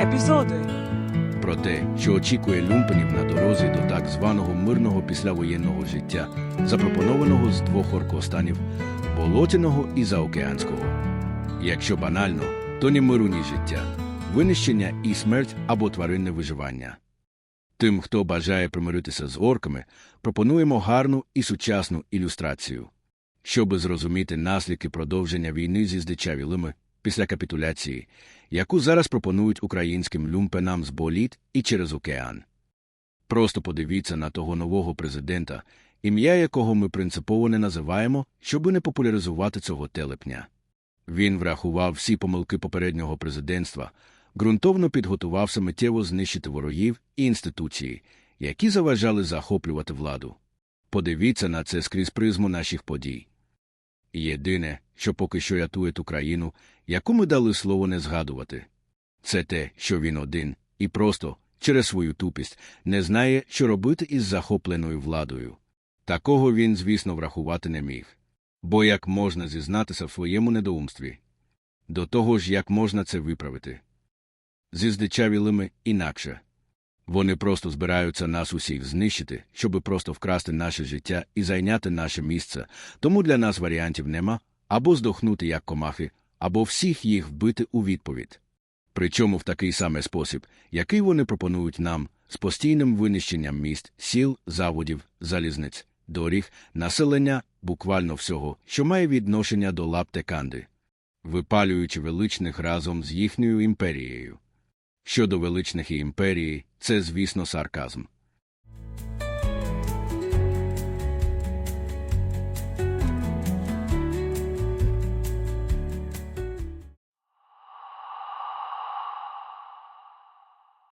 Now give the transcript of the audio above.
Епізоди. про те, що очікує люмпенів на дорозі до так званого мирного післявоєнного життя, запропонованого з двох оркостанів болотяного і заокеанського. Якщо банально, то ні миру, ні життя, винищення і смерть або тваринне виживання. Тим, хто бажає примиритися з орками, пропонуємо гарну і сучасну ілюстрацію. Щоби зрозуміти наслідки продовження війни зі здичавілими після капітуляції, яку зараз пропонують українським люмпенам з боліт і через океан. Просто подивіться на того нового президента, ім'я якого ми принципово не називаємо, щоби не популяризувати цього телепня. Він врахував всі помилки попереднього президентства, ґрунтовно підготувався миттєво знищити ворогів і інституції, які заважали захоплювати владу. Подивіться на це скрізь призму наших подій. Єдине, що поки що рятує ту країну, яку ми дали слово не згадувати, це те, що він один і просто, через свою тупість, не знає, що робити із захопленою владою. Такого він, звісно, врахувати не міг. Бо як можна зізнатися в своєму недоумстві? До того ж, як можна це виправити? Зі здичавілими інакше. Вони просто збираються нас усіх знищити, щоби просто вкрасти наше життя і зайняти наше місце, тому для нас варіантів нема або здохнути як комахи, або всіх їх вбити у відповідь. Причому в такий самий спосіб, який вони пропонують нам, з постійним винищенням міст, сіл, заводів, залізниць, доріг, населення, буквально всього, що має відношення до лаптеканди, випалюючи величних разом з їхньою імперією. Щодо величних імперії, це, звісно, сарказм.